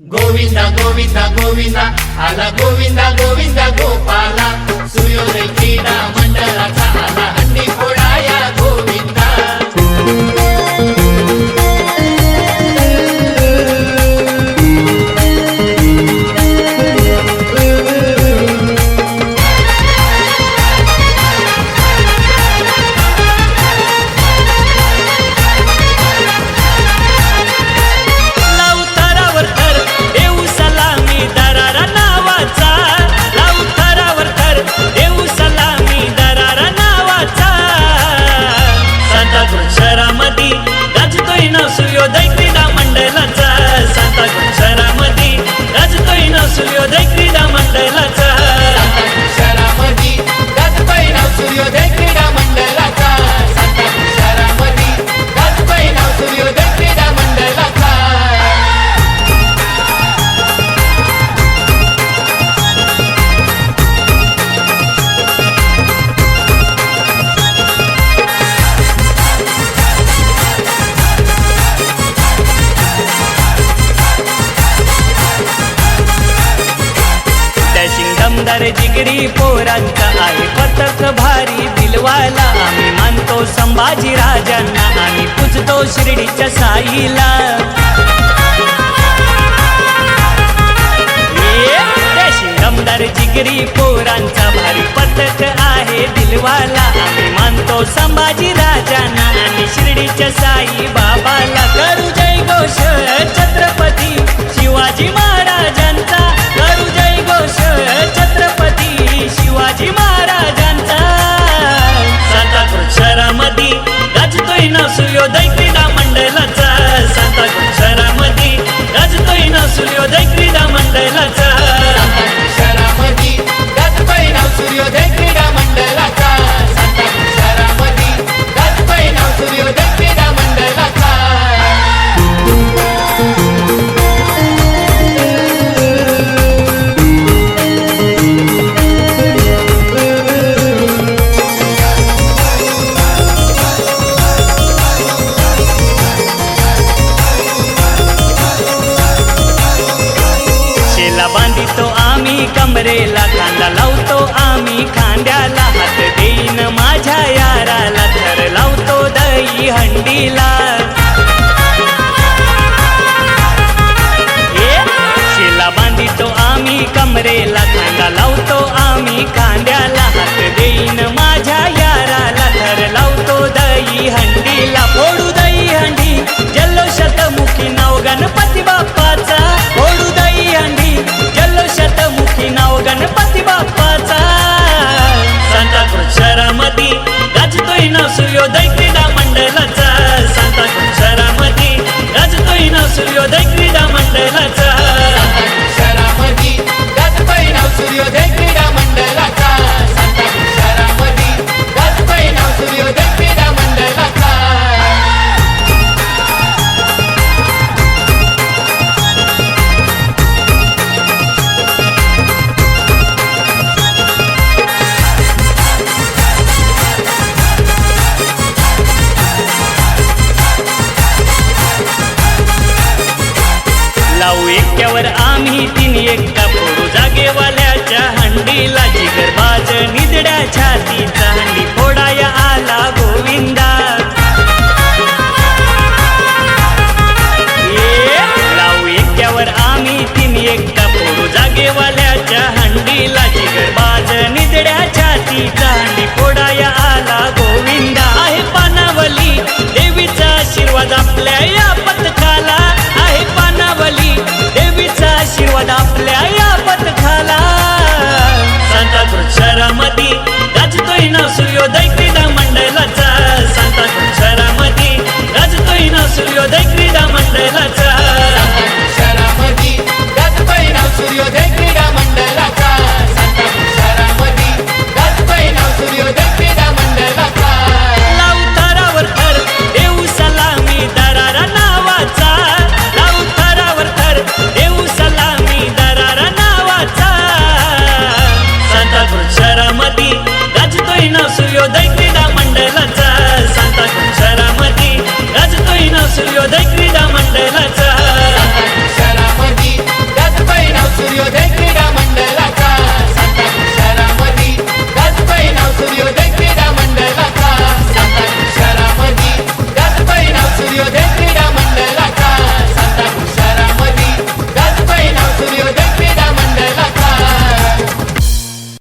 గోవింద గోవింద గోవింద అల గోవింద గోవింద గోపాల. సూర్యోదయ క్రీడా మండల చాలా అన్ని కూడా शेगडी पोरांचा आहे. पथक भारी दिलवाला आम्ही मानतो संभाजी राजांना. आणि पुजतो शिर्डीच्या साईला. दमदार जिगरी पोरांचा भारी पथक आहे दिलवाला आम्ही मानतो संभाजी राजांना आणि शिर्डीच्या साई बाबाला. करू जय घोष नवऱ्याला कांदा लावतो आम्ही खांद्याला हात देईन माझ्या याराला. तर लावतो दही हंडीला. एकटा पोरू जागेवाल्याच्या हंडीला जिगर बाज निजड्या छातीचा हंडी फोडाया आला गोविंदा. लावू एकट्यावर आम्ही तीन एक सूर्योदय क्रीडा मंडळाचा. सांता खुशारामध्ये आज तोही ना सूर्योदय क्रीडा